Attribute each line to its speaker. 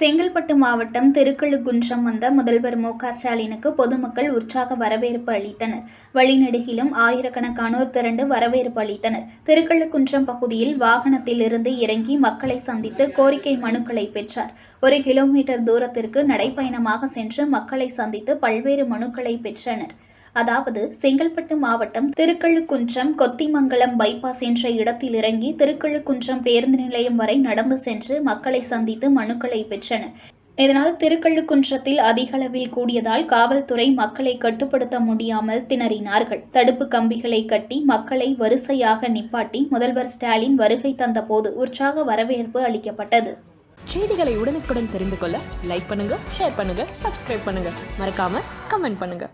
Speaker 1: செங்கல்பட்டு மாவட்டம் திருக்கழுகுன்றம் வந்த முதல்வர் மு க ஸ்டாலினுக்கு பொதுமக்கள் உற்சாக வரவேற்பு அளித்தனர். வழிநெடுகிலும் ஆயிரக்கணக்கானோர் திரண்டு வரவேற்பு அளித்தனர். திருக்கழுகுன்றம் பகுதியில் வாகனத்தில் இருந்து இறங்கி மக்களை சந்தித்து கோரிக்கை மனுக்களை பெற்றார். ஒரு கிலோமீட்டர் தூரத்திற்கு நடைப்பயணமாக சென்று மக்களை சந்தித்து பல்வேறு மனுக்களை பெற்றனர். அதாவது செங்கல்பட்டு மாவட்டம் திருக்கழுக்குன்றம் கொத்திமங்கலம் பைபாஸ் என்ற இடத்தில் இறங்கி திருக்கழுக்குன்றம் பேருந்து நிலையம் வரை நடந்து சென்று மக்களை சந்தித்து மனுக்களை பெற்றனர் இதனால் திருக்கழுக்குன்றத்தில் அதிக அளவில் கூடியதால் காவல்துறை மக்களை கட்டுப்படுத்த முடியாமல் திணறினார்கள். தடுப்பு கம்பிகளை கட்டி மக்களை வரிசையாக நிப்பாட்டி முதல்வர் ஸ்டாலின் வருகை தந்தபோது உற்சாக வரவேற்பு அளிக்கப்பட்டது.
Speaker 2: செய்திகளை உடனுக்குடன் தெரிந்து கொள்ள லைக் பண்ணுங்க ஷேர் பண்ணுங்க சப்ஸ்கிரைப் பண்ணுங்க. மறக்காம கமெண்ட் பண்ணுங்க.